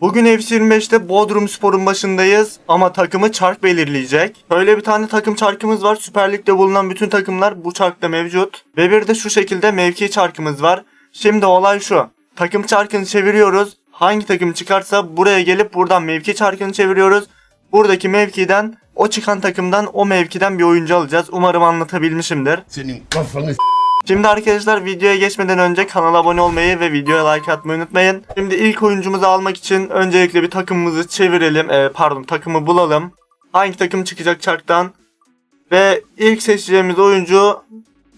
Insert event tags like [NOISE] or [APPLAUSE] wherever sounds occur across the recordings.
Bugün FC25'te Bodrum Spor'un başındayız ama takımı çark belirleyecek. Böyle bir tane takım çarkımız var. Süper Lig'de bulunan bütün takımlar bu çarkta mevcut. Ve bir de şu şekilde mevki çarkımız var. Şimdi olay şu. Takım çarkını çeviriyoruz. Hangi takım çıkarsa buraya gelip buradan mevki çarkını çeviriyoruz. Buradaki mevkiden o çıkan takımdan o mevkiden bir oyuncu alacağız. Umarım anlatabilmişimdir. Senin kafanı Şimdi arkadaşlar videoya geçmeden önce kanala abone olmayı ve videoya like atmayı unutmayın. Şimdi ilk oyuncumuzu almak için öncelikle bir takımımızı çevirelim. Ee, pardon takımı bulalım. Hangi takım çıkacak çarktan? Ve ilk seçeceğimiz oyuncu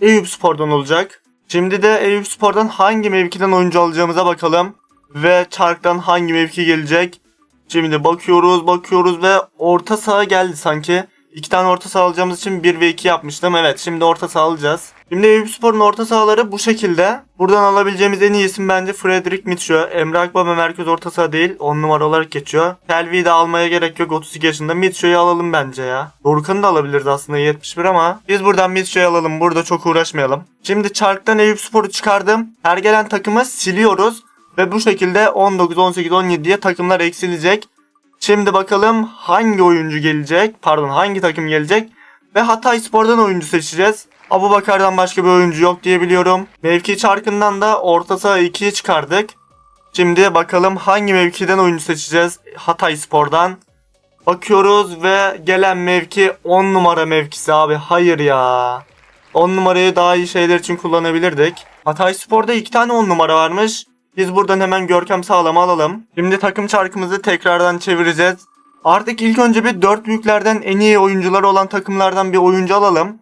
Eyüp Spor'dan olacak. Şimdi de Eyüp Spor'dan hangi mevkiden oyuncu alacağımıza bakalım. Ve çarktan hangi mevki gelecek? Şimdi bakıyoruz bakıyoruz ve orta saha geldi sanki. İki tane orta saha alacağımız için 1 ve 2 yapmıştım. Evet şimdi orta saha alacağız. Şimdi Eyüp Spor'un orta sahaları bu şekilde. Buradan alabileceğimiz en iyi isim bence Frederick Mitchell. Emre Akbaba merkez orta saha değil. 10 numara olarak geçiyor. Kelvi'yi de almaya gerek yok. 32 yaşında. Mitchell'ı alalım bence ya. Dorukhan'ı da alabiliriz aslında 71 ama. Biz buradan Mitchell'ı alalım. Burada çok uğraşmayalım. Şimdi çarktan Eyüp Spor'u çıkardım. Her gelen takımı siliyoruz. Ve bu şekilde 19, 18, 17 diye takımlar eksilecek. Şimdi bakalım hangi oyuncu gelecek? Pardon hangi takım gelecek? Ve Hatay Spor'dan oyuncu seçeceğiz. Abu Bakar'dan başka bir oyuncu yok diye biliyorum. Mevki çarkından da orta saha 2'yi çıkardık. Şimdi bakalım hangi mevkiden oyuncu seçeceğiz? Hatay Spor'dan. Bakıyoruz ve gelen mevki 10 numara mevkisi abi. Hayır ya. 10 numarayı daha iyi şeyler için kullanabilirdik. Hatay Spor'da 2 tane 10 numara varmış. Biz buradan hemen Görkem Sağlam'ı alalım. Şimdi takım çarkımızı tekrardan çevireceğiz. Artık ilk önce bir 4 büyüklerden en iyi oyuncuları olan takımlardan bir oyuncu alalım.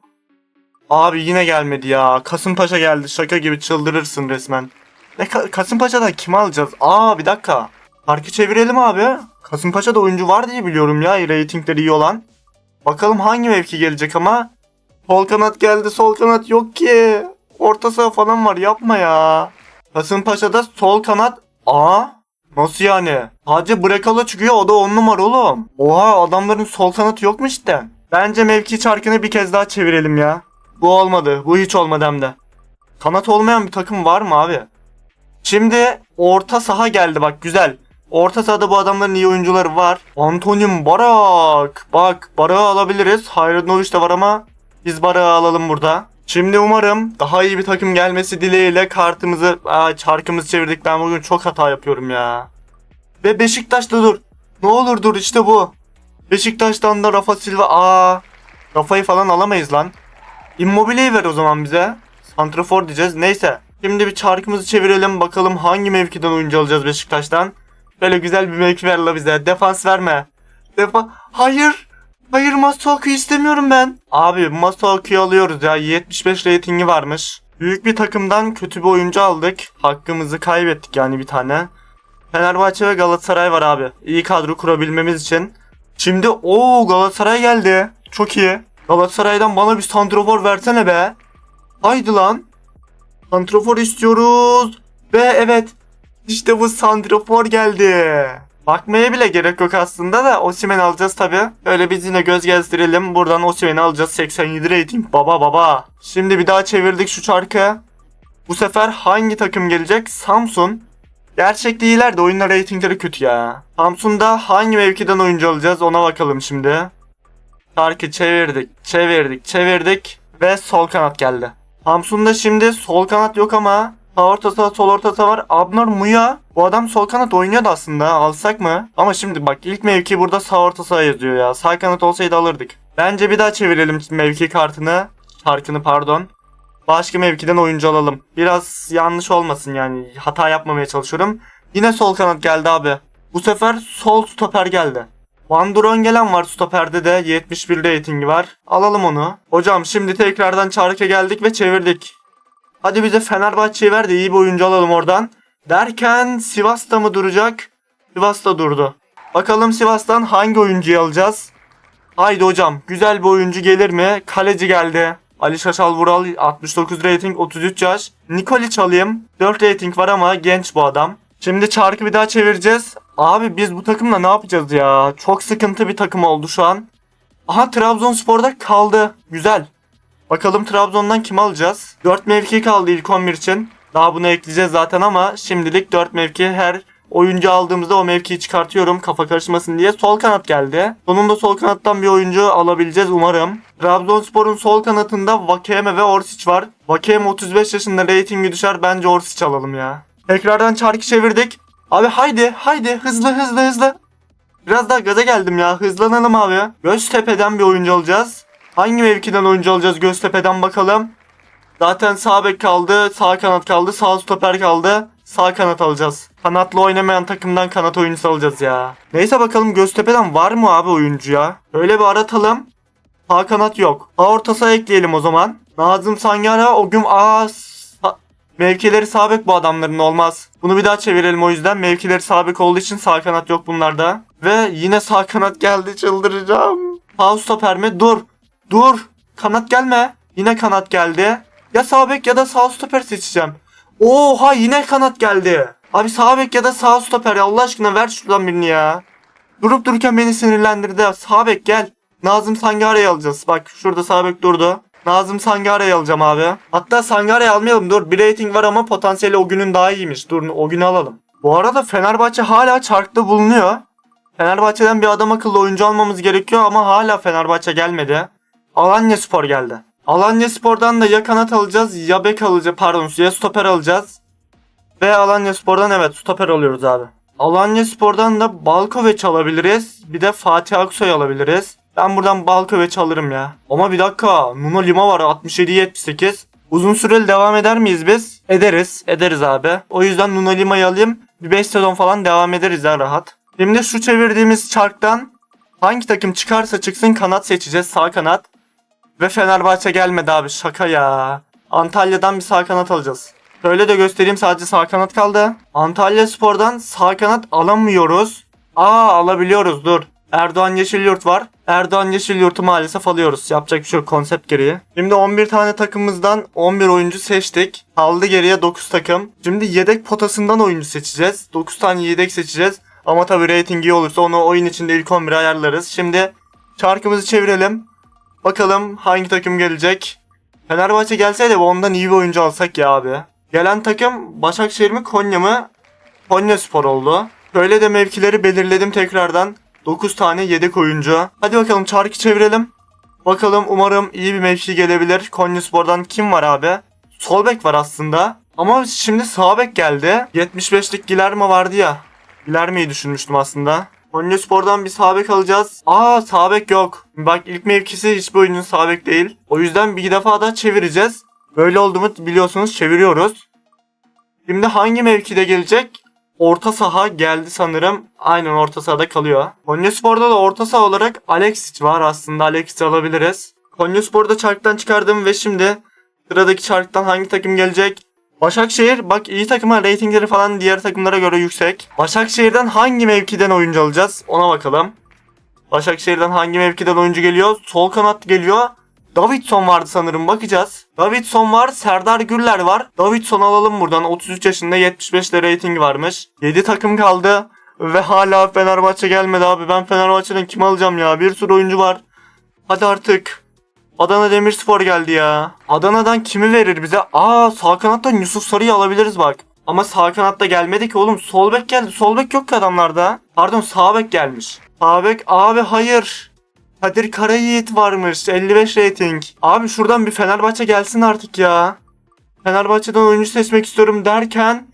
Abi yine gelmedi ya. Kasımpaşa geldi. Şaka gibi çıldırırsın resmen. Ne Ka- Kasımpaşa'dan kim alacağız? Aa bir dakika. Parkı çevirelim abi. Kasımpaşa'da oyuncu var diye biliyorum ya. Ratingleri iyi olan. Bakalım hangi mevki gelecek ama. Sol kanat geldi. Sol kanat yok ki. Orta saha falan var. Yapma ya. Kasımpaşa'da sol kanat. Aa. Nasıl yani? Sadece Brekalo çıkıyor o da 10 numara oğlum. Oha adamların sol kanatı yok mu işte? Bence mevki çarkını bir kez daha çevirelim ya. Bu olmadı. Bu hiç olmadı hem de. Kanat olmayan bir takım var mı abi? Şimdi orta saha geldi bak güzel. Orta sahada bu adamların iyi oyuncuları var. Antonin Barak. Bak Barak'ı alabiliriz. Hayranovic de var ama biz Barak'ı alalım burada. Şimdi umarım daha iyi bir takım gelmesi dileğiyle kartımızı, aa, çarkımızı çevirdik. Ben bugün çok hata yapıyorum ya. Ve Beşiktaş'ta dur. Ne olur dur işte bu. Beşiktaş'tan da Rafa Silva. Aa, Rafa'yı falan alamayız lan. Immobile'yi ver o zaman bize. Santrafor diyeceğiz. Neyse. Şimdi bir çarkımızı çevirelim. Bakalım hangi mevkiden oyuncu alacağız Beşiktaş'tan. Böyle güzel bir mevki ver la bize. Defans verme. Defa... Hayır. Hayır Masuaku'yu istemiyorum ben. Abi Masuaku'yu alıyoruz ya. 75 reytingi varmış. Büyük bir takımdan kötü bir oyuncu aldık. Hakkımızı kaybettik yani bir tane. Fenerbahçe ve Galatasaray var abi. İyi kadro kurabilmemiz için. Şimdi o Galatasaray geldi. Çok iyi. Galatasaray'dan bana bir santrofor versene be. Haydi lan. Santrofor istiyoruz. Ve evet. İşte bu santrofor geldi. Bakmaya bile gerek yok aslında da Osimhen alacağız tabi. Öyle biz yine göz gezdirelim. Buradan Osimhen'i alacağız. 87 rating. Baba baba. Şimdi bir daha çevirdik şu çarkı. Bu sefer hangi takım gelecek? Samsun. Gerçekte iyiler de oyunlar reytingleri kötü ya. Samsun'da hangi mevkiden oyuncu alacağız ona bakalım şimdi. Çarkı çevirdik, çevirdik, çevirdik ve sol kanat geldi. Samsun'da şimdi sol kanat yok ama sağ orta saha, sol orta saha var. Abner Muya. Bu adam sol kanat oynuyordu aslında. Alsak mı? Ama şimdi bak ilk mevki burada sağ orta saha yazıyor ya. Sağ kanat olsaydı alırdık. Bence bir daha çevirelim mevki kartını. Çarkını pardon. Başka mevkiden oyuncu alalım. Biraz yanlış olmasın yani. Hata yapmamaya çalışıyorum. Yine sol kanat geldi abi. Bu sefer sol stoper geldi. Van Drongelen var stoperde de 71 ratingi var. Alalım onu. Hocam şimdi tekrardan çarka geldik ve çevirdik. Hadi bize Fenerbahçe'yi ver de iyi bir oyuncu alalım oradan. Derken Sivas'ta mı duracak? Sivas'ta durdu. Bakalım Sivas'tan hangi oyuncuyu alacağız? Haydi hocam güzel bir oyuncu gelir mi? Kaleci geldi. Ali Şaşal Vural 69 rating 33 yaş. Nikolic alayım. 4 rating var ama genç bu adam. Şimdi çarkı bir daha çevireceğiz. Abi biz bu takımla ne yapacağız ya? Çok sıkıntı bir takım oldu şu an. Aha Trabzonspor'da kaldı. Güzel. Bakalım Trabzon'dan kim alacağız? 4 mevki kaldı ilk 11 için. Daha bunu ekleyeceğiz zaten ama şimdilik 4 mevki her oyuncu aldığımızda o mevkiyi çıkartıyorum kafa karışmasın diye. Sol kanat geldi. Sonunda sol kanattan bir oyuncu alabileceğiz umarım. Trabzonspor'un sol kanatında Vakeme ve Orsic var. Vakeme 35 yaşında reytingi düşer. Bence Orsic alalım ya. Tekrardan çarkı çevirdik. Abi haydi haydi hızlı hızlı hızlı. Biraz daha gaza geldim ya. Hızlanalım abi. Göztepe'den bir oyuncu alacağız. Hangi mevkiden oyuncu alacağız Göztepe'den bakalım. Zaten sağ bek kaldı, sağ kanat kaldı, sağ stoper kaldı. Sağ kanat alacağız. Kanatlı oynamayan takımdan kanat oyuncusu alacağız ya. Neyse bakalım Göztepe'den var mı abi oyuncu ya? Öyle bir aratalım. Sağ kanat yok. Sağ orta saha ekleyelim o zaman. Nazım Sangara o gün aa mevkileri sağ bek bu adamların olmaz. Bunu bir daha çevirelim o yüzden. Mevkileri sağ bek olduğu için sağ kanat yok bunlarda. Ve yine sağ kanat geldi çıldıracağım. Sağ stoper mi? Dur. Dur. Kanat gelme. Yine kanat geldi. Ya sağ bek ya da sağ stoper seçeceğim. Oha yine kanat geldi. Abi sağ bek ya da sağ stoper ya Allah aşkına ver şuradan birini ya. Durup dururken beni sinirlendirdi. Sağ bek gel. Nazım Sangare'yi alacağız. Bak şurada sağ bek durdu. Nazım Sangare'yi alacağım abi. Hatta Sangare'yi almayalım dur. Bir rating var ama potansiyeli o günün daha iyiymiş. Dur o günü alalım. Bu arada Fenerbahçe hala çarkta bulunuyor. Fenerbahçe'den bir adam akıllı oyuncu almamız gerekiyor ama hala Fenerbahçe gelmedi. Alanya Spor geldi. Alanya Spor'dan da ya kanat alacağız ya bek alacağız pardon ya stoper alacağız. Ve Alanya Spor'dan evet stoper alıyoruz abi. Alanya Spor'dan da Balkoveç alabiliriz. Bir de Fatih Aksoy alabiliriz. Ben buradan Balkoveç alırım ya. Ama bir dakika Nuno Lima var 67-78. Uzun süreli devam eder miyiz biz? Ederiz. Ederiz abi. O yüzden Nuno Lima'yı alayım. Bir 5 sezon falan devam ederiz ya rahat. Şimdi şu çevirdiğimiz çarktan hangi takım çıkarsa çıksın kanat seçeceğiz. Sağ kanat. Ve Fenerbahçe gelmedi abi şaka ya. Antalya'dan bir sağ kanat alacağız. Şöyle de göstereyim sadece sağ kanat kaldı. Antalya Spor'dan sağ kanat alamıyoruz. Aa alabiliyoruz dur. Erdoğan Yeşilyurt var. Erdoğan Yeşilyurt'u maalesef alıyoruz. Yapacak bir şey yok konsept gereği. Şimdi 11 tane takımımızdan 11 oyuncu seçtik. Kaldı geriye 9 takım. Şimdi yedek potasından oyuncu seçeceğiz. 9 tane yedek seçeceğiz. Ama tabii rating iyi olursa onu oyun içinde ilk 11'e ayarlarız. Şimdi çarkımızı çevirelim. Bakalım hangi takım gelecek. Fenerbahçe gelseydi ondan iyi bir oyuncu alsak ya abi. Gelen takım Başakşehir mi Konya mı? Konya Spor oldu. Böyle de mevkileri belirledim tekrardan. 9 tane yedek oyuncu. Hadi bakalım çarkı çevirelim. Bakalım umarım iyi bir mevki gelebilir. Konya Spor'dan kim var abi? Sol bek var aslında. Ama şimdi sağ bek geldi. 75'lik Gilerme vardı ya. Gilerme'yi düşünmüştüm aslında. Konya Spor'dan bir sağ bek alacağız. Aa sağ bek yok. Bak ilk mevkisi hiçbir oyuncunun sağ bek değil. O yüzden bir defa daha çevireceğiz. Böyle olduğumu biliyorsunuz çeviriyoruz. Şimdi hangi mevkide gelecek? Orta saha geldi sanırım. Aynen orta sahada kalıyor. Konyaspor'da da orta saha olarak Alexic var aslında. Alexic alabiliriz. Konyaspor'da çarktan çıkardım ve şimdi sıradaki çarktan hangi takım gelecek? Başakşehir bak iyi takıma reytingleri falan diğer takımlara göre yüksek. Başakşehir'den hangi mevkiden oyuncu alacağız? Ona bakalım. Başakşehir'den hangi mevkiden oyuncu geliyor? Sol kanat geliyor. Davidson vardı sanırım bakacağız. Davidson var, Serdar Gürler var. Davidson alalım buradan. 33 yaşında 75 de rating varmış. 7 takım kaldı. Ve hala Fenerbahçe gelmedi abi. Ben Fenerbahçe'den kim alacağım ya? Bir sürü oyuncu var. Hadi artık. Adana Demirspor geldi ya. Adana'dan kimi verir bize? Aa sağ kanattan Yusuf Sarı'yı alabiliriz bak. Ama sağ kanatta gelmedi ki oğlum. Sol bek geldi. Sol bek yok ki adamlarda. Pardon sağ bek gelmiş. Sağ bek abi hayır. Kadir Karayiğit varmış. 55 rating. Abi şuradan bir Fenerbahçe gelsin artık ya. Fenerbahçe'den oyuncu seçmek istiyorum derken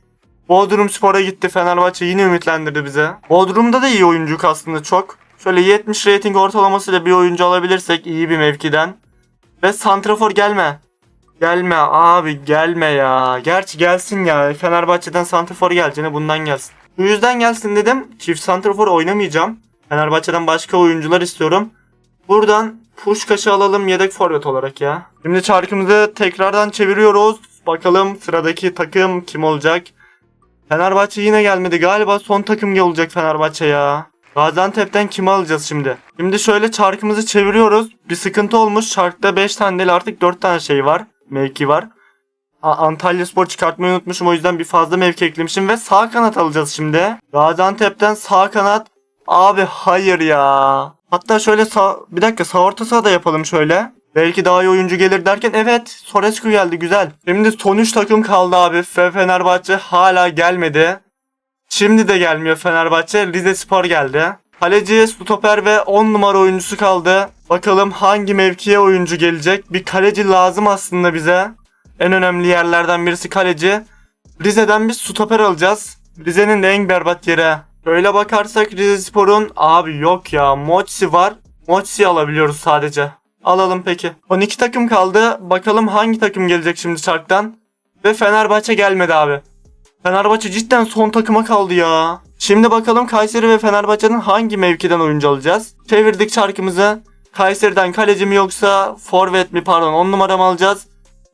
Bodrum Spor'a gitti. Fenerbahçe yine ümitlendirdi bize. Bodrum'da da iyi oyuncu aslında çok. Şöyle 70 rating ortalamasıyla bir oyuncu alabilirsek iyi bir mevkiden. Ve Santrafor gelme. Gelme abi gelme ya. Gerçi gelsin ya. Fenerbahçe'den Santrafor geleceğine bundan gelsin. Bu yüzden gelsin dedim. Çift Santrafor oynamayacağım. Fenerbahçe'den başka oyuncular istiyorum. Buradan Puşkaş'ı alalım yedek forvet olarak ya. Şimdi çarkımızı tekrardan çeviriyoruz. Bakalım sıradaki takım kim olacak? Fenerbahçe yine gelmedi. Galiba son takım olacak Fenerbahçe ya. Gaziantep'ten kimi alacağız şimdi? Şimdi şöyle çarkımızı çeviriyoruz. Bir sıkıntı olmuş. Çarkta 5 tane değil artık 4 tane şey var. Mevki var. Antalya Spor çıkartmayı unutmuşum. O yüzden bir fazla mevki eklemişim. Ve sağ kanat alacağız şimdi. Gaziantep'ten sağ kanat. Abi hayır ya. Hatta şöyle sağ... Bir dakika sağ orta saha da yapalım şöyle. Belki daha iyi oyuncu gelir derken evet Sorescu geldi güzel. Şimdi son 3 takım kaldı abi ve Fenerbahçe hala gelmedi. Şimdi de gelmiyor Fenerbahçe. Rize Spor geldi. Kaleci, stoper ve 10 numara oyuncusu kaldı. Bakalım hangi mevkiye oyuncu gelecek? Bir kaleci lazım aslında bize. En önemli yerlerden birisi kaleci. Rize'den bir stoper alacağız. Rize'nin en berbat yeri. Böyle bakarsak Rize Spor'un abi yok ya Moçsi var. Moçsi alabiliyoruz sadece. Alalım peki. 12 takım kaldı. Bakalım hangi takım gelecek şimdi çarktan. Ve Fenerbahçe gelmedi abi. Fenerbahçe cidden son takıma kaldı ya. Şimdi bakalım Kayseri ve Fenerbahçe'nin hangi mevkiden oyuncu alacağız? Çevirdik çarkımızı. Kayseri'den kaleci mi yoksa forvet mi pardon 10 numara mı alacağız?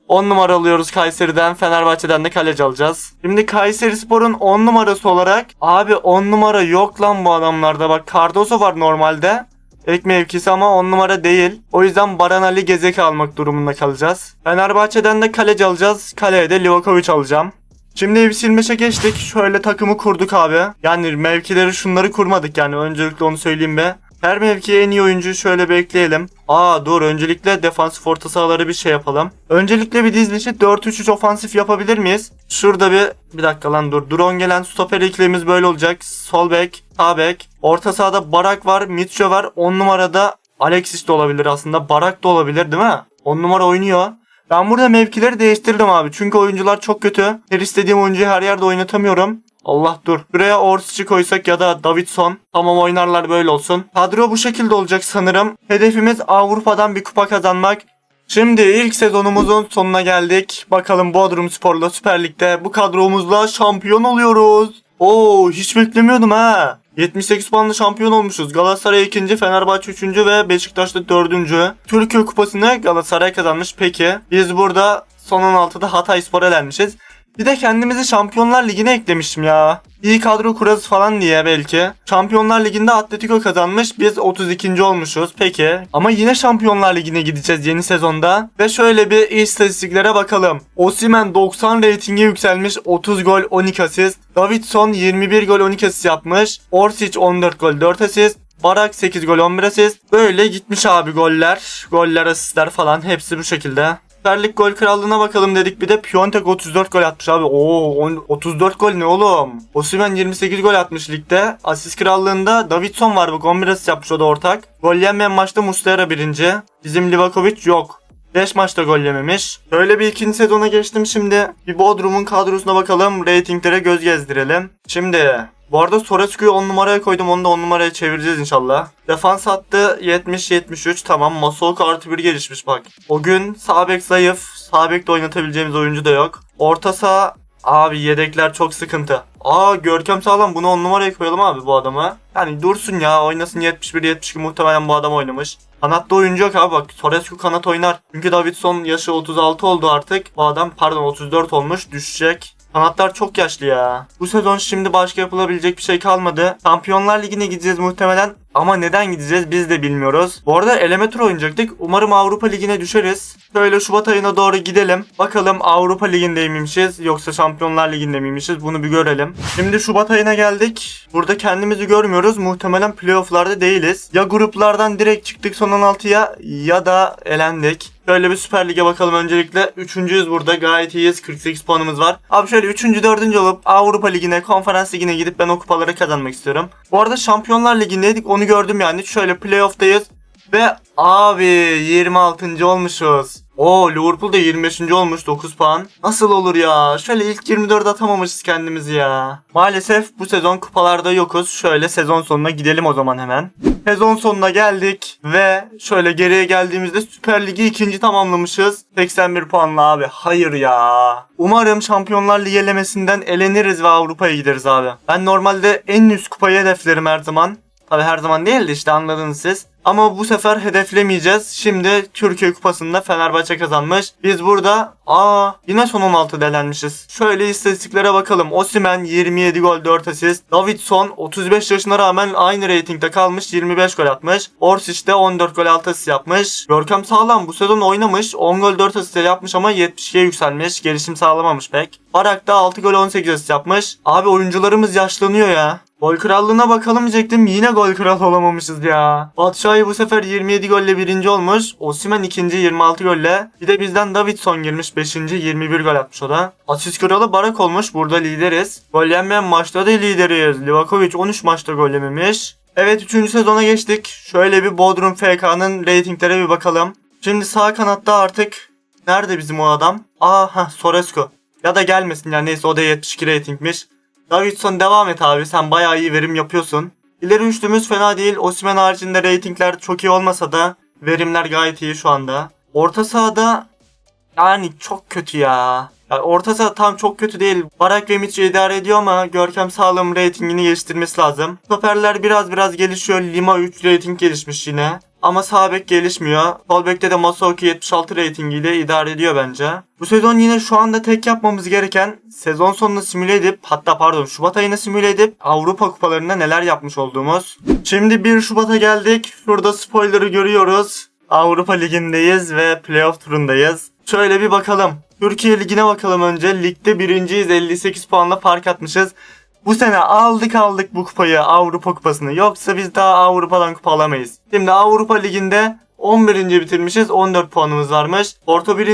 10 numara alıyoruz Kayseri'den, Fenerbahçe'den de kaleci alacağız. Şimdi Kayseri Spor'un 10 numarası olarak abi 10 numara yok lan bu adamlarda. Bak Cardoso var normalde. Ek mevkisi ama 10 numara değil. O yüzden Baran Ali Gezeki almak durumunda kalacağız. Fenerbahçe'den de kaleci alacağız. Kaleye de Livakovic alacağım. Şimdi Evsilmeş'e geçtik. Şöyle takımı kurduk abi. Yani mevkileri şunları kurmadık yani. Öncelikle onu söyleyeyim be. Her mevkiye en iyi oyuncuyu şöyle bekleyelim. Aa dur öncelikle defansif orta sahaları bir şey yapalım. Öncelikle bir dizilişi 4-3-3 ofansif yapabilir miyiz? Şurada bir bir dakika lan dur. Drone gelen stoper ikilimiz böyle olacak. Sol bek, sağ bek. Orta sahada Barak var, Mitcho var. 10 numarada Alexis de olabilir aslında. Barak da olabilir değil mi? 10 numara oynuyor. Ben burada mevkileri değiştirdim abi. Çünkü oyuncular çok kötü. Her istediğim oyuncuyu her yerde oynatamıyorum. Allah dur. Buraya Orsic'i koysak ya da Davidson. Tamam oynarlar böyle olsun. Kadro bu şekilde olacak sanırım. Hedefimiz Avrupa'dan bir kupa kazanmak. Şimdi ilk sezonumuzun sonuna geldik. Bakalım Bodrum Spor'la Süper Lig'de bu kadromuzla şampiyon oluyoruz. Oo hiç beklemiyordum ha. 78 puanla şampiyon olmuşuz. Galatasaray 2. Fenerbahçe 3. ve Beşiktaş'ta 4. Türkiye Kupası'nı Galatasaray kazanmış. Peki biz burada son 16'da Hatay Spor'a elenmişiz. Bir de kendimizi Şampiyonlar Ligi'ne eklemiştim ya. İyi kadro kurarız falan diye belki. Şampiyonlar Ligi'nde Atletico kazanmış. Biz 32. olmuşuz. Peki. Ama yine Şampiyonlar Ligi'ne gideceğiz yeni sezonda. Ve şöyle bir istatistiklere bakalım. Osimhen 90 reytinge yükselmiş. 30 gol 12 asist. Davidson 21 gol 12 asist yapmış. Orsic 14 gol 4 asist. Barak 8 gol 11 asist. Böyle gitmiş abi goller. Goller asistler falan hepsi bu şekilde. Süper Lig gol krallığına bakalım dedik bir de Piontek 34 gol atmış abi. Oo on- 34 gol ne oğlum? Osimhen 28 gol atmış ligde. Asist krallığında Davidson var bak 11 asist yapmış o da ortak. Gol yemeyen maçta Muslera birinci. Bizim Livakovic yok. 5 maçta gol yememiş. Böyle bir ikinci sezona geçtim şimdi. Bir Bodrum'un kadrosuna bakalım. Ratinglere göz gezdirelim. Şimdi bu arada Sorescu'yu 10 numaraya koydum. Onu da 10 numaraya çevireceğiz inşallah. Defans hattı 70-73. Tamam. Masuoka artı bir gelişmiş bak. O gün sağ zayıf. Sağ bekte oynatabileceğimiz oyuncu da yok. Orta saha Abi yedekler çok sıkıntı. Aa Görkem sağlam bunu 10 numaraya koyalım abi bu adamı. Yani dursun ya oynasın 71-72 muhtemelen bu adam oynamış. Kanatta oyuncu yok abi bak Sorescu kanat oynar. Çünkü Davidson yaşı 36 oldu artık. Bu adam pardon 34 olmuş düşecek. Kanatlar çok yaşlı ya. Bu sezon şimdi başka yapılabilecek bir şey kalmadı. Şampiyonlar Ligi'ne gideceğiz muhtemelen. Ama neden gideceğiz biz de bilmiyoruz. Bu arada eleme tur oynayacaktık. Umarım Avrupa Ligi'ne düşeriz. Böyle Şubat ayına doğru gidelim. Bakalım Avrupa Ligi'nde miymişiz yoksa Şampiyonlar Ligi'nde miymişiz bunu bir görelim. Şimdi Şubat ayına geldik. Burada kendimizi görmüyoruz. Muhtemelen playofflarda değiliz. Ya gruplardan direkt çıktık son 16'ya ya da elendik. Şöyle bir Süper Lig'e bakalım öncelikle. Üçüncüyüz burada. Gayet iyiyiz. 48 puanımız var. Abi şöyle üçüncü, dördüncü olup Avrupa Ligi'ne, Konferans Ligi'ne gidip ben o kupaları kazanmak istiyorum. Bu arada Şampiyonlar Ligi'ndeydik. Onu gördüm yani. Şöyle playoff'tayız. Ve abi 26. olmuşuz. Oo Liverpool da 25. olmuş 9 puan. Nasıl olur ya? Şöyle ilk 24 atamamışız kendimizi ya. Maalesef bu sezon kupalarda yokuz. Şöyle sezon sonuna gidelim o zaman hemen. Sezon sonuna geldik ve şöyle geriye geldiğimizde Süper Ligi ikinci tamamlamışız. 81 puanla abi. Hayır ya. Umarım Şampiyonlar Ligi elemesinden eleniriz ve Avrupa'ya gideriz abi. Ben normalde en üst kupayı hedeflerim her zaman. Tabi her zaman değil de işte anladınız siz. Ama bu sefer hedeflemeyeceğiz. Şimdi Türkiye Kupası'nda Fenerbahçe kazanmış. Biz burada aa yine son 16 delenmişiz. Şöyle istatistiklere bakalım. Osimhen 27 gol 4 asist. Davidson 35 yaşına rağmen aynı reytingde kalmış 25 gol atmış. Orsic de 14 gol 6 asist yapmış. Görkem sağlam bu sezon oynamış. 10 gol 4 asist yapmış ama 72'ye yükselmiş. Gelişim sağlamamış pek. Barak da 6 gol 18 asist yapmış. Abi oyuncularımız yaşlanıyor ya. Gol krallığına bakalım diyecektim. Yine gol kralı olamamışız ya. Batshuayi bu sefer 27 golle birinci olmuş. Osimhen ikinci 26 golle. Bir de bizden Davidson girmiş 5. 21 gol atmış o da. Asist kralı Barak olmuş. Burada lideriz. Gol yenmeyen maçta da lideriz. Livakovic 13 maçta gol yememiş. Evet 3. sezona geçtik. Şöyle bir Bodrum FK'nın reytinglere bir bakalım. Şimdi sağ kanatta artık nerede bizim o adam? Aa ha Sorescu. Ya da gelmesin yani neyse o da 72 reytingmiş. Davidson devam et abi sen bayağı iyi verim yapıyorsun. İleri üçlümüz fena değil. Osimhen haricinde reytingler çok iyi olmasa da verimler gayet iyi şu anda. Orta sahada yani çok kötü ya. Ya orta saha tam çok kötü değil. Barak ve Mitchell idare ediyor ama Görkem Sağlam reytingini geliştirmesi lazım. Stoperler biraz biraz gelişiyor. Lima 3 reyting gelişmiş yine. Ama sağ bek gelişmiyor. Sol bekte de Masoki 76 reytingiyle idare ediyor bence. Bu sezon yine şu anda tek yapmamız gereken sezon sonunu simüle edip hatta pardon Şubat ayını simüle edip Avrupa kupalarında neler yapmış olduğumuz. Şimdi 1 Şubat'a geldik. Şurada spoiler'ı görüyoruz. Avrupa Ligi'ndeyiz ve playoff turundayız. Şöyle bir bakalım. Türkiye Ligi'ne bakalım önce. Ligde birinciyiz 58 puanla fark atmışız. Bu sene aldık aldık bu kupayı Avrupa kupasını. Yoksa biz daha Avrupa'dan kupa alamayız. Şimdi Avrupa Ligi'nde 11. bitirmişiz. 14 puanımız varmış. Porto 1.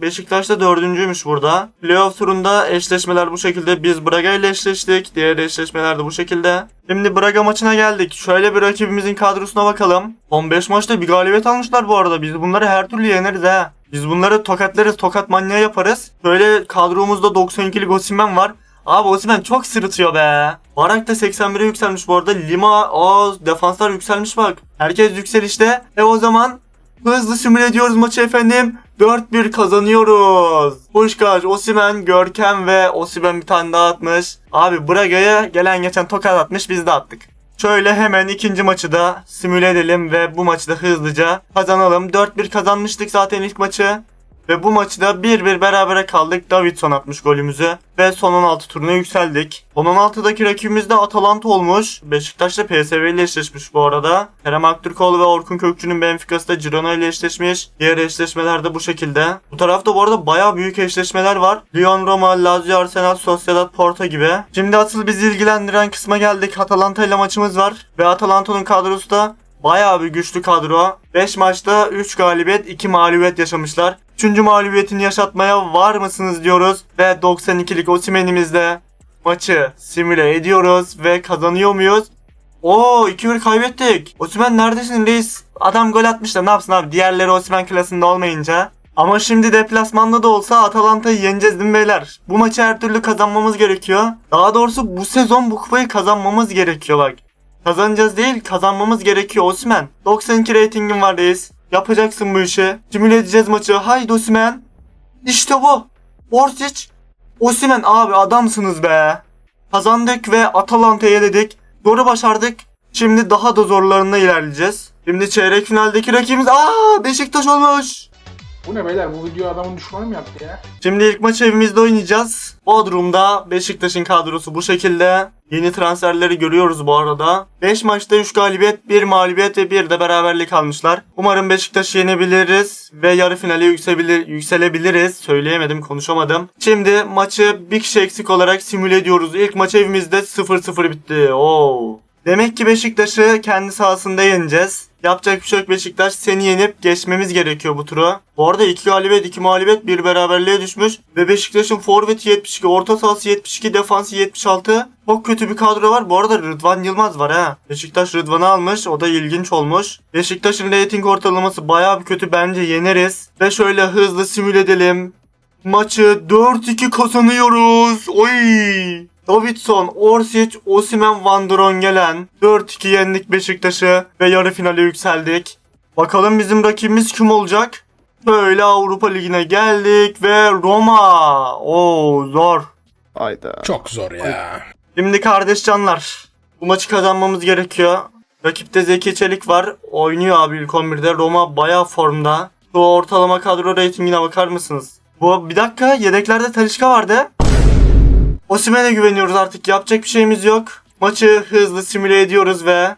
Beşiktaş da 4.'müş burada. Playoff turunda eşleşmeler bu şekilde. Biz Braga ile eşleştik. Diğer eşleşmeler de bu şekilde. Şimdi Braga maçına geldik. Şöyle bir rakibimizin kadrosuna bakalım. 15 maçta bir galibiyet almışlar bu arada. Biz bunları her türlü yeneriz ha. Biz bunları tokatlarız, tokat manyağı yaparız. Böyle kadromuzda 92'lik Osimhen var. Abi Osimhen çok sırıtıyor be. Barak da 81'e yükselmiş bu arada. Lima, o defanslar yükselmiş bak. Herkes yükselişte. E o zaman hızlı simüle ediyoruz maçı efendim. 4-1 kazanıyoruz. Puşkaş, Osimhen, Görkem ve Osimhen bir tane daha atmış. Abi Braga'ya gelen geçen tokat atmış biz de attık. Şöyle hemen ikinci maçı da simüle edelim ve bu maçı da hızlıca kazanalım. 4-1 kazanmıştık zaten ilk maçı. Ve bu maçı da 1-1 berabere kaldık. Davidson atmış golümüzü. Ve son 16 turuna yükseldik. Son 16'daki rakibimiz de Atalanta olmuş. Beşiktaş'la PSV ile eşleşmiş bu arada. Kerem Aktürkoğlu ve Orkun Kökçü'nün Benfica'sı da Girona ile eşleşmiş. Diğer eşleşmeler de bu şekilde. Bu tarafta bu arada baya büyük eşleşmeler var. Lyon, Roma, Lazio, Arsenal, Sociedad, Porto gibi. Şimdi asıl bizi ilgilendiren kısma geldik. Atalanta ile maçımız var. Ve Atalanta'nın kadrosu da Bayağı bir güçlü kadro. 5 maçta 3 galibiyet 2 mağlubiyet yaşamışlar. 3. mağlubiyetini yaşatmaya var mısınız diyoruz. Ve 92'lik Osimhen'imizle maçı simüle ediyoruz ve kazanıyor muyuz? Oo 2-1 kaybettik. Osimhen neredesin reis? Adam gol atmış da ne yapsın abi diğerleri Osimhen klasında olmayınca. Ama şimdi deplasmanda da olsa Atalanta'yı yeneceğiz değil mi beyler? Bu maçı her türlü kazanmamız gerekiyor. Daha doğrusu bu sezon bu kupayı kazanmamız gerekiyor bak. Kazanacağız değil kazanmamız gerekiyor Osman. 92 reytingin var reis. Yapacaksın bu işi. Simüle edeceğiz maçı. Haydi Osman. İşte bu. Orsic. Osman abi adamsınız be. Kazandık ve Atalanta'yı eledik. Doğru başardık. Şimdi daha da zorlarına ilerleyeceğiz. Şimdi çeyrek finaldeki rakibimiz aa Beşiktaş olmuş. Bu ne beyler bu video adamın düşmanı mı yaptı ya? Şimdi ilk maçı evimizde oynayacağız. Bodrum'da Beşiktaş'ın kadrosu bu şekilde. Yeni transferleri görüyoruz bu arada. 5 maçta 3 galibiyet, 1 mağlubiyet ve 1 de beraberlik almışlar. Umarım Beşiktaş'ı yenebiliriz ve yarı finale yükselebilir, yükselebiliriz. Söyleyemedim, konuşamadım. Şimdi maçı bir kişi eksik olarak simüle ediyoruz. İlk maç evimizde 0-0 bitti. Oo. Demek ki Beşiktaş'ı kendi sahasında yeneceğiz. Yapacak bir şey yok Beşiktaş. Seni yenip geçmemiz gerekiyor bu turu. Bu arada 2 galibiyet 2 mağlubiyet 1 beraberliğe düşmüş. Ve Beşiktaş'ın forveti 72, orta sahası 72, defansı 76. Çok kötü bir kadro var. Bu arada Rıdvan Yılmaz var ha. Beşiktaş Rıdvan'ı almış. O da ilginç olmuş. Beşiktaş'ın rating ortalaması bayağı bir kötü. Bence yeneriz. Ve şöyle hızlı simüle edelim. Maçı 4-2 kazanıyoruz. Oy! Davidson, Orsic, Osimhen, Van der gelen 4-2 yendik Beşiktaş'ı ve yarı finale yükseldik. Bakalım bizim rakibimiz kim olacak? Böyle Avrupa Ligi'ne geldik ve Roma. Oo zor. Hayda. Çok zor ya. Şimdi kardeş canlar. Bu maçı kazanmamız gerekiyor. Rakipte Zeki Çelik var. Oynuyor abi ilk 11'de. Roma bayağı formda. Bu ortalama kadro reytingine bakar mısınız? Bu bir dakika yedeklerde Talişka vardı. Osimhen'e güveniyoruz artık. Yapacak bir şeyimiz yok. Maçı hızlı simüle ediyoruz ve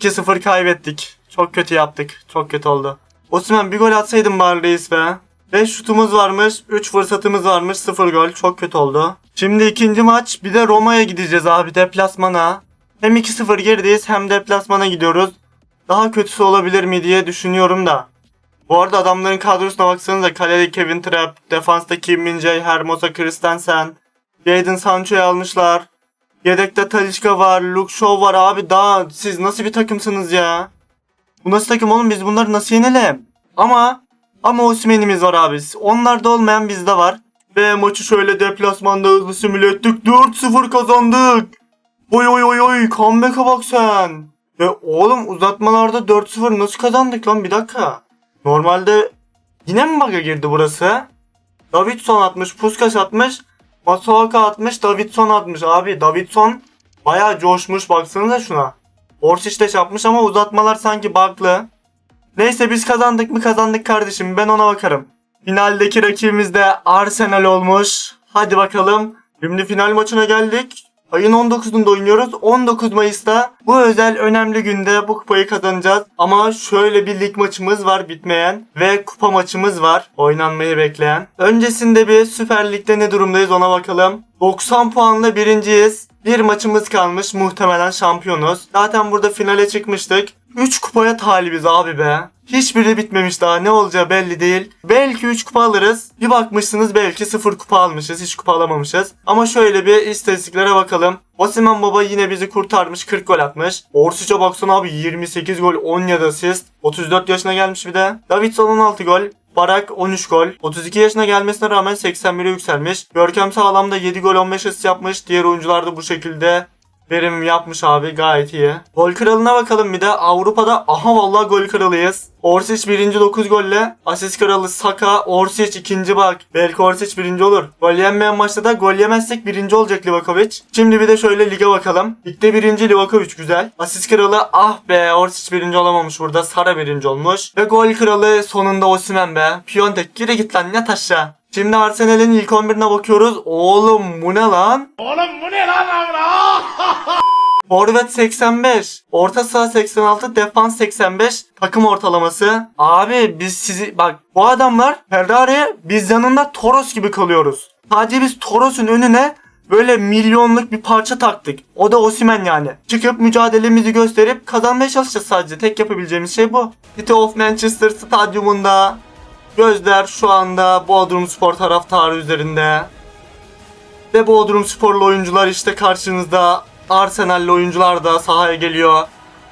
2-0 kaybettik. Çok kötü yaptık. Çok kötü oldu. Osimhen bir gol atsaydın bari reis be. 5 şutumuz varmış, 3 fırsatımız varmış, 0 gol. Çok kötü oldu. Şimdi ikinci maç. Bir de Roma'ya gideceğiz abi deplasmana. Hem 2-0 gerideyiz hem deplasmana gidiyoruz. Daha kötüsü olabilir mi diye düşünüyorum da. Bu arada adamların kadrosuna baksanıza kalede Kevin Trapp, defansta Kim Min-jae, Hermosa Christensen, Jadon Sancho'yu almışlar. Yedekte Talisca var, Luke Shaw var abi daha siz nasıl bir takımsınız ya? Bu nasıl takım oğlum biz bunları nasıl yenelim? Ama ama Osimhen'imiz var abi. Onlarda olmayan bizde var. Ve maçı şöyle deplasmanda hızlı simüle ettik. 4-0 kazandık. Oy oy oy oy comeback'a bak sen. Ve oğlum uzatmalarda 4-0 nasıl kazandık lan bir dakika. Normalde yine mi bug'a girdi burası? Davidson atmış, Puskas atmış, Masuaka atmış, Davidson atmış. Abi Davidson bayağı coşmuş baksanıza şuna. Orsic de yapmış ama uzatmalar sanki bug'lı. Neyse biz kazandık mı kazandık kardeşim ben ona bakarım. Finaldeki rakibimiz de Arsenal olmuş. Hadi bakalım. Şimdi final maçına geldik. Ayın 19'unda oynuyoruz. 19 Mayıs'ta bu özel önemli günde bu kupayı kazanacağız. Ama şöyle bir lig maçımız var bitmeyen ve kupa maçımız var oynanmayı bekleyen. Öncesinde bir Süper Lig'de ne durumdayız ona bakalım. 90 puanla birinciyiz. Bir maçımız kalmış muhtemelen şampiyonuz. Zaten burada finale çıkmıştık. 3 kupaya talibiz abi be. Hiçbiri bitmemiş daha ne olacağı belli değil. Belki 3 kupa alırız. Bir bakmışsınız belki 0 kupa almışız. Hiç kupa alamamışız. Ama şöyle bir istatistiklere bakalım. Osimhen baba yine bizi kurtarmış. 40 gol atmış. Orsic'e baksana abi 28 gol 17 asist. 34 yaşına gelmiş bir de. Davidson 16 gol. Barak 13 gol. 32 yaşına gelmesine rağmen 81'e yükselmiş. Görkem Sağlam da 7 gol 15 asist yapmış. Diğer oyuncular da bu şekilde verim yapmış abi gayet iyi. Gol kralına bakalım bir de Avrupa'da aha vallahi gol kralıyız. Orsic birinci 9 golle. Asist kralı Saka. Orsic ikinci bak. Belki Orsic birinci olur. Gol yenmeyen maçta da gol yemezsek birinci olacak Livakovic. Şimdi bir de şöyle lige bakalım. Ligde birinci Livakovic güzel. Asist kralı ah be Orsic birinci olamamış burada. Sara birinci olmuş. Ve gol kralı sonunda Osimhen be. Piontek geri git lan yat aşağı. Şimdi Arsenal'in ilk 11'ine bakıyoruz. Oğlum bu ne lan? [LAUGHS] Forvet 85, orta saha 86, defans 85, takım ortalaması. Abi biz sizi bak bu adamlar Ferrari biz yanında Toros gibi kalıyoruz. Sadece biz Toros'un önüne böyle milyonluk bir parça taktık. O da Osimen yani. Çıkıp mücadelemizi gösterip kazanmaya çalışacağız sadece. Tek yapabileceğimiz şey bu. City of Manchester stadyumunda gözler şu anda Bodrum Spor taraftarı üzerinde. Ve Bodrum Sporlu oyuncular işte karşınızda. Arsenal'li oyuncular da sahaya geliyor.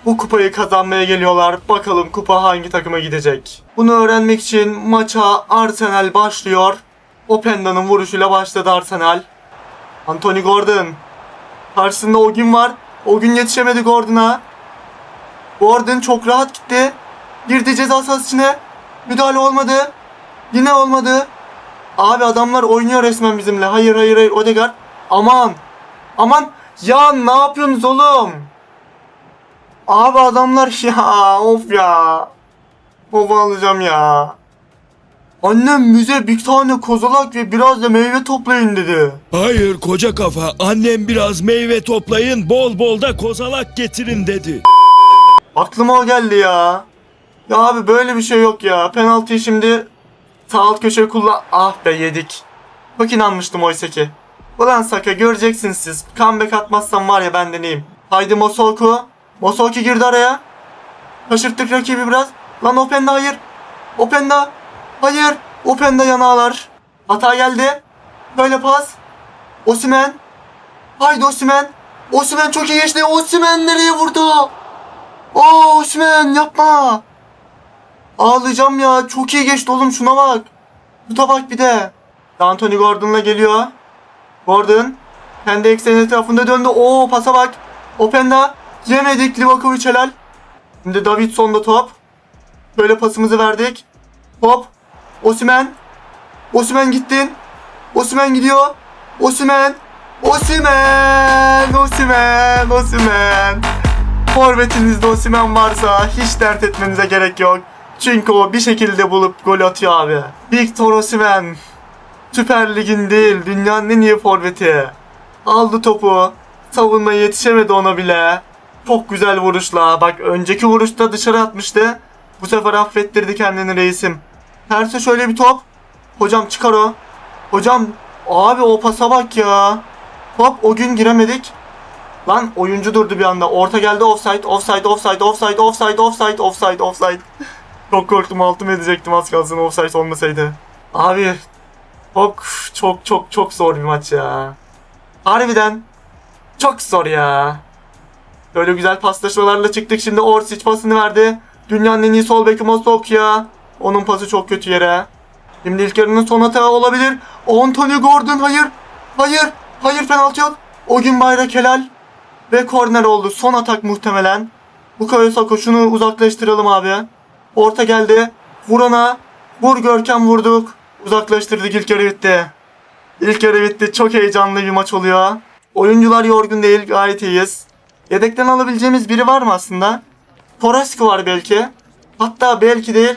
Bu kupayı kazanmaya geliyorlar. Bakalım kupa hangi takıma gidecek. Bunu öğrenmek için maça Arsenal başlıyor. Openda'nın vuruşuyla başladı Arsenal. Anthony Gordon. Karşısında o gün var. O gün yetişemedi Gordon'a. Gordon çok rahat gitti. Girdi ceza sahası içine. Müdahale olmadı. Yine olmadı. Abi adamlar oynuyor resmen bizimle. Hayır hayır hayır Odegaard. Aman. Aman. Ya ne yapıyorsunuz oğlum? Abi adamlar [LAUGHS] ya of ya. Of alacağım ya. Annem müze bir tane kozalak ve biraz da meyve toplayın dedi. Hayır koca kafa annem biraz meyve toplayın bol bol da kozalak getirin dedi. Aklıma o geldi ya. Ya abi böyle bir şey yok ya. Penaltıyı şimdi sağ alt köşeye kullan... Ah be yedik. Çok inanmıştım oysa ki. Ulan Saka göreceksiniz siz. Comeback atmazsam var ya ben de neyim. Haydi Mosolku. Mosolku girdi araya. Şaşırttık rakibi biraz. Lan Openda hayır. Openda. Hayır. Openda yanağlar. Hata geldi. Böyle pas. Osimen. Haydi Osimen. Osimen çok iyi geçti. Osimen nereye vurdu? Aa Osman yapma. Ağlayacağım ya. Çok iyi geçti oğlum şuna bak. Şuta bak bir de. Anthony Gordon'la geliyor. Gordon. Kendi ekseni etrafında döndü. Oo pasa bak. Openda. Yemedik Livakovic helal. Şimdi Davidson'da top. Böyle pasımızı verdik. Hop. Osimen. Osimen gittin. Osimen gidiyor. Osimen. Osimen. Osimen. Osimen. Forvetinizde Osimhen varsa hiç dert etmenize gerek yok. Çünkü o bir şekilde bulup gol atıyor abi. Victor Osimhen. Süper Lig'in değil dünyanın en iyi forveti. Aldı topu. Savunmaya yetişemedi ona bile. Çok güzel vuruşla. Bak önceki vuruşta dışarı atmıştı. Bu sefer affettirdi kendini reisim. Terse şöyle bir top. Hocam çıkar o. Hocam abi o pasa bak ya. Hop o gün giremedik. Lan oyuncu durdu bir anda. Orta geldi offside, offside, offside, offside, offside, offside, offside, offside. Çok korktum altım edecektim az kalsın offside olmasaydı. Abi çok çok çok çok zor bir maç ya. Harbiden çok zor ya. Böyle güzel paslaşmalarla çıktık. Şimdi Orsic pasını verdi. Dünyanın en iyi sol beki Mosok ya. Onun pası çok kötü yere. Şimdi ilk yarının son hata olabilir. Anthony Gordon hayır. Hayır. Hayır penaltı yok. O gün bayrak helal. Ve korner oldu. Son atak muhtemelen. Bu Sako şunu uzaklaştıralım abi. Orta geldi. Vurana. Vur Görkem vurduk. Uzaklaştırdık ilk yarı bitti. İlk yarı bitti. Çok heyecanlı bir maç oluyor. Oyuncular yorgun değil. Gayet iyiyiz. Yedekten alabileceğimiz biri var mı aslında? Toraski var belki. Hatta belki değil.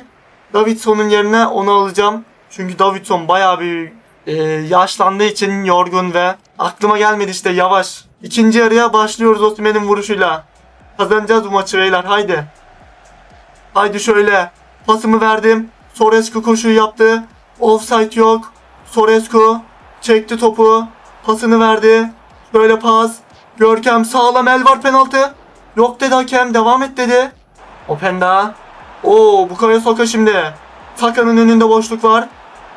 Davidson'un yerine onu alacağım. Çünkü Davidson bayağı bir e, yaşlandığı için yorgun ve aklıma gelmedi işte yavaş. İkinci yarıya başlıyoruz Osimhen'in vuruşuyla. Kazanacağız bu maçı beyler haydi. Haydi şöyle. Pasımı verdim. Sorescu koşuyu yaptı. Offside yok. Sorescu çekti topu. Pasını verdi. Böyle pas. Görkem sağlam el var penaltı. Yok dedi hakem devam et dedi. Openda. Oo bu kaya soka şimdi. Saka'nın önünde boşluk var.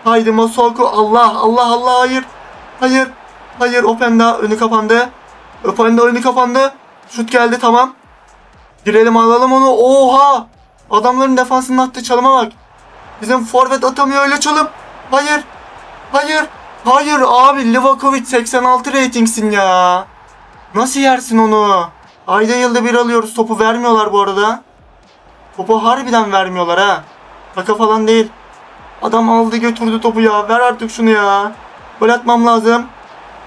Haydi Masoku Allah Allah Allah hayır. Hayır. Hayır Openda önü kapandı. Openda önü kapandı. Şut geldi tamam. Girelim alalım onu. Oha. Adamların defansının attığı çalıma bak. Bizim forvet atamıyor öyle çalım. Hayır. Hayır. Hayır abi Livakovic 86 ratingsin ya. Nasıl yersin onu? Ayda yılda bir alıyoruz topu vermiyorlar bu arada. Topu harbiden vermiyorlar ha. Şaka falan değil. Adam aldı götürdü topu ya. Ver artık şunu ya. Gol atmam lazım.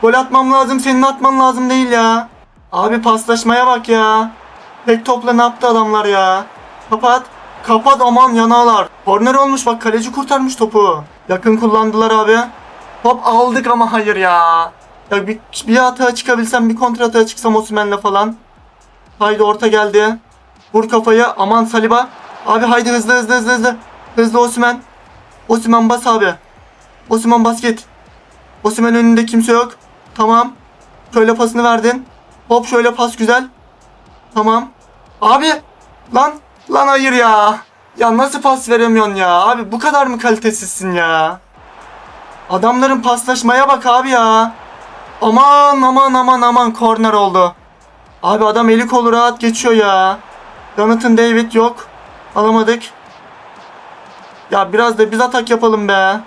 Gol atmam lazım. Senin atman lazım değil ya. Abi paslaşmaya bak ya. Tek topla ne yaptı adamlar ya. Kapat. Kapat aman yanağlar. Korner olmuş bak kaleci kurtarmış topu. Yakın kullandılar abi. Hop aldık ama hayır ya. Ya bir, bir hata çıkabilsem bir kontra hata çıksam Osimhen'le falan. Haydi orta geldi. Vur kafayı. Aman Saliba. Abi haydi hızlı hızlı hızlı hızlı. Hızlı Osimhen. Osimhen bas abi. Osimhen bas git. Osimhen önünde kimse yok. Tamam. Şöyle pasını verdin. Hop şöyle pas güzel. Tamam. Abi. Lan. Lan hayır ya. Ya nasıl pas veremiyorsun ya? Abi bu kadar mı kalitesizsin ya? Adamların paslaşmaya bak abi ya. Aman aman aman aman korner oldu. Abi adam eli kolu rahat geçiyor ya. Jonathan David yok. Alamadık. Ya biraz da biz atak yapalım be.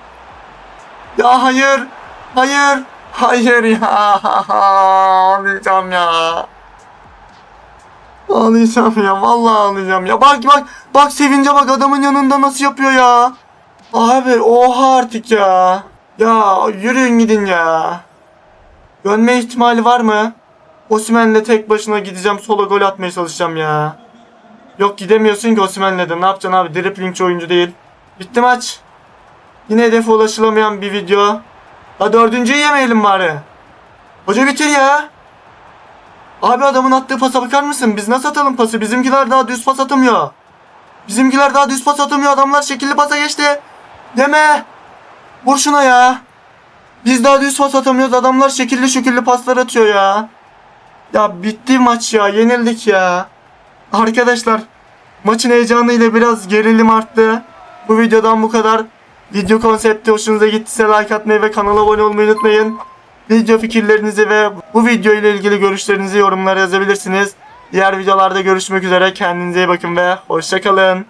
Ya hayır. Hayır. Hayır ya. [LAUGHS] Ağlayacağım ya. Ağlayacağım ya. Vallahi ağlayacağım ya. Bak bak. Bak sevince bak adamın yanında nasıl yapıyor ya. Abi oha artık ya. Ya yürüyün gidin ya. Dönme ihtimali var mı? Osimhen'le tek başına gideceğim sola gol atmaya çalışacağım ya. Yok gidemiyorsun ki Osimhen'le de. Ne yapacaksın abi? Driplingçi oyuncu değil. Bitti maç. Yine hedefe ulaşılamayan bir video. La dördüncüyü yemeyelim bari. Hoca bitir ya. Abi adamın attığı pasa bakar mısın? Biz nasıl atalım pası? Bizimkiler daha düz pas atamıyor. Bizimkiler daha düz pas atamıyor. Adamlar şekilli pasa geçti. Deme. Vur şuna ya. Biz daha düz pas atamıyoruz. Adamlar şekilli şekilli paslar atıyor ya. Ya bitti maç ya. Yenildik ya. Arkadaşlar maçın heyecanıyla biraz gerilim arttı. Bu videodan bu kadar. Video konsepti hoşunuza gittiyse like atmayı ve kanala abone olmayı unutmayın. Video fikirlerinizi ve bu video ile ilgili görüşlerinizi yorumlara yazabilirsiniz. Diğer videolarda görüşmek üzere. Kendinize iyi bakın ve hoşçakalın.